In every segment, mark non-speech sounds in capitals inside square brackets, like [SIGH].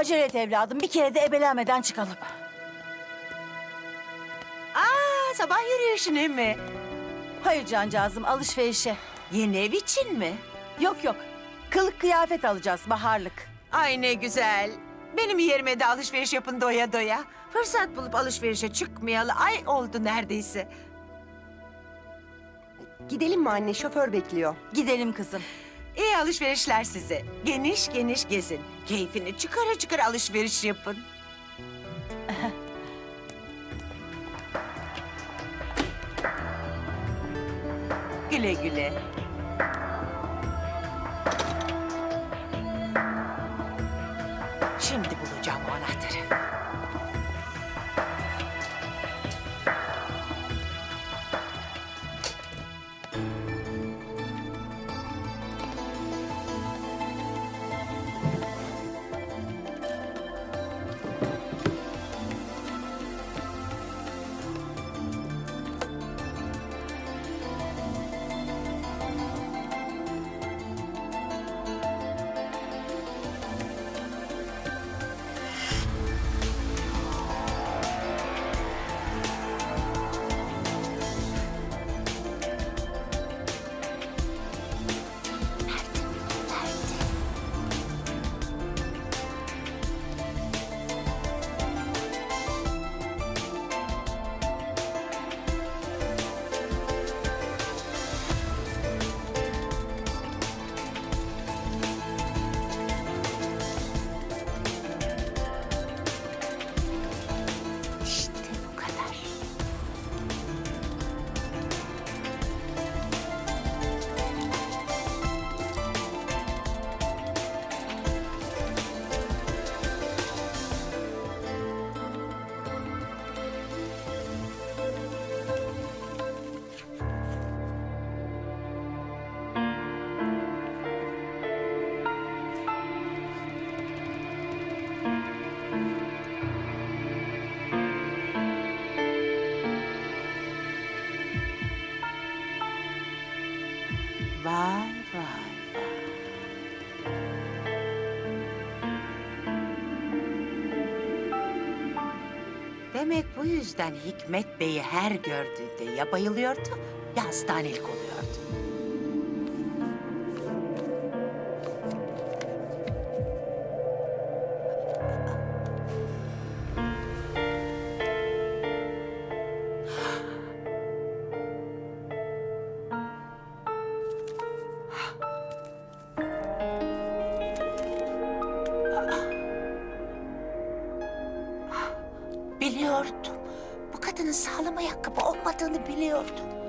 Acele et evladım. Bir kere de ebelenmeden çıkalım. Aa, sabah yürüyüşüne mi? Hayır cancağızım alışverişe. Yeni ev için mi? Yok yok. Kılık kıyafet alacağız baharlık. Ay ne güzel. Benim yerime de alışveriş yapın doya doya. Fırsat bulup alışverişe çıkmayalı ay oldu neredeyse. Gidelim mi anne? Şoför bekliyor. Gidelim kızım. İyi alışverişler size. Geniş geniş gezin. Keyfini çıkara çıkara alışveriş yapın. [LAUGHS] güle güle. Demek bu yüzden Hikmet Bey'i her gördüğünde ya bayılıyordu ya hastanelik oluyordu. Biliyordum. Bu kadının sağlam ayakkabı olmadığını biliyordum.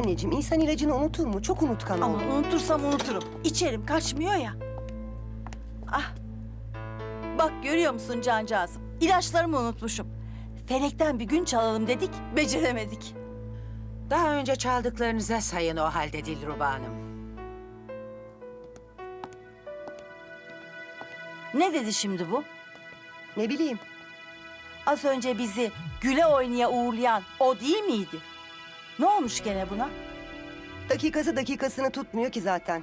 Anneciğim insan ilacını unutur mu? Çok unutkan Ama oldu. unutursam unuturum. İçerim kaçmıyor ya. Ah. Bak görüyor musun cancağızım? İlaçlarımı unutmuşum. Felekten bir gün çalalım dedik, beceremedik. Daha önce çaldıklarınıza sayın o halde Dilruba Hanım. Ne dedi şimdi bu? Ne bileyim. Az önce bizi güle oynaya uğurlayan o değil miydi? Ne olmuş gene buna? Dakikası dakikasını tutmuyor ki zaten.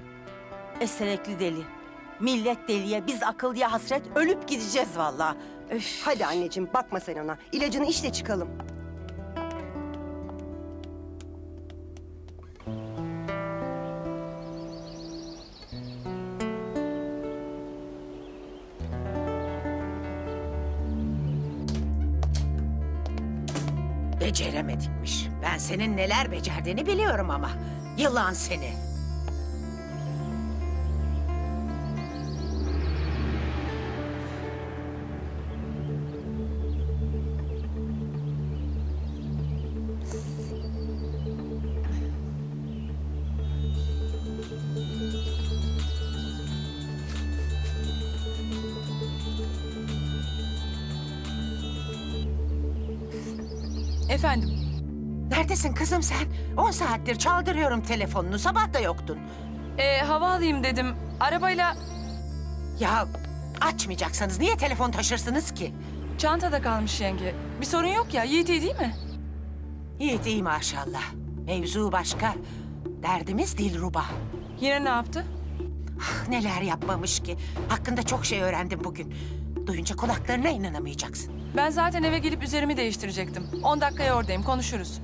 Eserekli deli. Millet deliye, biz akıllıya hasret ölüp gideceğiz vallahi. Öf. Hadi anneciğim bakma sen ona. İlacını iç çıkalım. Beceremedikmiş. Ben senin neler becerdiğini biliyorum ama. Yılan seni. Efendim, Neredesin kızım sen? On saattir çaldırıyorum telefonunu. Sabah da yoktun. e, hava alayım dedim. Arabayla Ya açmayacaksanız niye telefon taşırsınız ki? çantada kalmış yenge. Bir sorun yok ya, Yiğit iyi değil mi? Yiğit iyi maşallah. Mevzu başka. Derdimiz Dilruba. Yine ne yaptı? Neler yapmamış ki. Hakkında çok şey öğrendim bugün. Duyunca kulaklarına inanamayacaksın. Ben zaten eve gelip üzerimi değiştirecektim. 10 dakikaya oradayım, konuşuruz.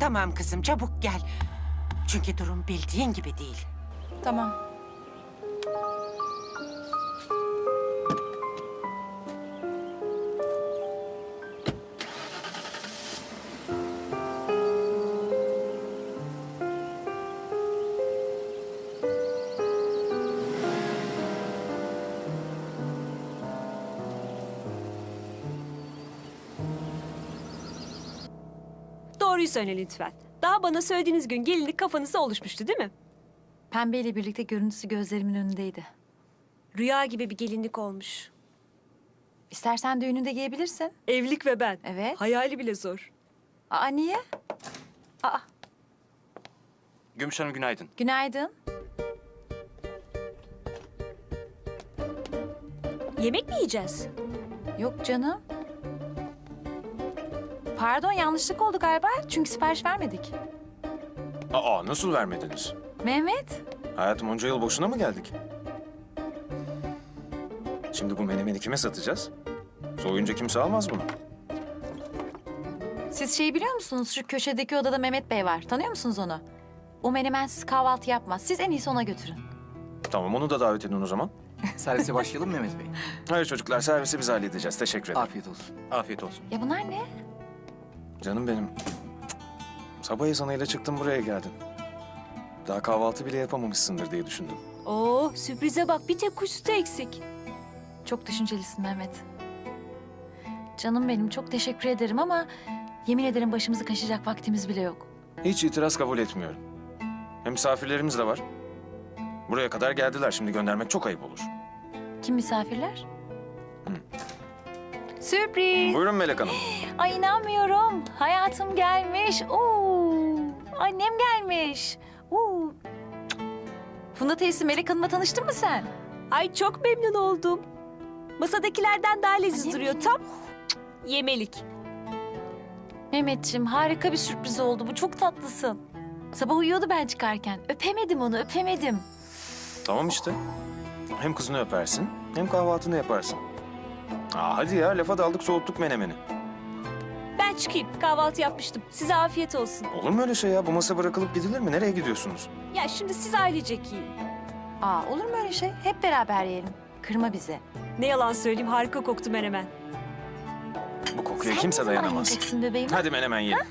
Tamam kızım çabuk gel. Çünkü durum bildiğin gibi değil. Tamam. Doğruyu söyle lütfen. Daha bana söylediğiniz gün gelinlik kafanızda oluşmuştu değil mi? Pembe ile birlikte görüntüsü gözlerimin önündeydi. Rüya gibi bir gelinlik olmuş. İstersen düğününde giyebilirsin. Evlilik ve ben. Evet. Hayali bile zor. Aa niye? Aa Gümüş Hanım günaydın. günaydın. Yemek mi yiyeceğiz? Yok canım. Pardon yanlışlık oldu galiba çünkü sipariş vermedik. Aa nasıl vermediniz? Mehmet. Hayatım onca yıl boşuna mı geldik? Şimdi bu menemeni kime satacağız? Soğuyunca kimse almaz bunu. Siz şeyi biliyor musunuz? Şu köşedeki odada Mehmet Bey var. Tanıyor musunuz onu? O menemensiz kahvaltı yapmaz. Siz en iyisi ona götürün. Tamam onu da davet edin o zaman. [LAUGHS] Servise başlayalım Mehmet Bey? Hayır çocuklar servisi biz halledeceğiz. Teşekkür ederim. Afiyet olsun. Afiyet olsun. Ya bunlar ne? Canım benim. Sabah ezanıyla çıktım buraya geldin. Daha kahvaltı bile yapamamışsındır diye düşündüm. Oo sürprize bak bir tek kuş sütü eksik. Çok düşüncelisin Mehmet. Canım benim çok teşekkür ederim ama yemin ederim başımızı kaşıyacak vaktimiz bile yok. Hiç itiraz kabul etmiyorum. Hem misafirlerimiz de var. Buraya kadar geldiler. Şimdi göndermek çok ayıp olur. Kim misafirler? Sürpriz. Buyurun Melek Hanım. Ay inanmıyorum. Hayatım gelmiş. Oo. Annem gelmiş. Oo. Funda teyze Melek Hanım'la tanıştın mı sen? Ay çok memnun oldum. Masadakilerden daha leziz Annem duruyor mi? tam. Yemelik. Mehmetciğim harika bir sürpriz oldu. Bu çok tatlısın. Sabah uyuyordu ben çıkarken. Öpemedim onu, öpemedim. Tamam işte. Hem kızını öpersin hem kahvaltını yaparsın. Aa, hadi ya lafa daldık soğuttuk menemeni. Ben çıkayım kahvaltı yapmıştım. Size afiyet olsun. Olur mu öyle şey ya? Bu masa bırakılıp gidilir mi? Nereye gidiyorsunuz? Ya şimdi siz ailecek yiyin. Aa olur mu öyle şey? Hep beraber yiyelim. Kırma bizi. Ne yalan söyleyeyim harika koktu menemen. Bu kokuya Sen kimse zaman dayanamaz. yiyeceksin bebeğim? Hadi menemen yiyelim.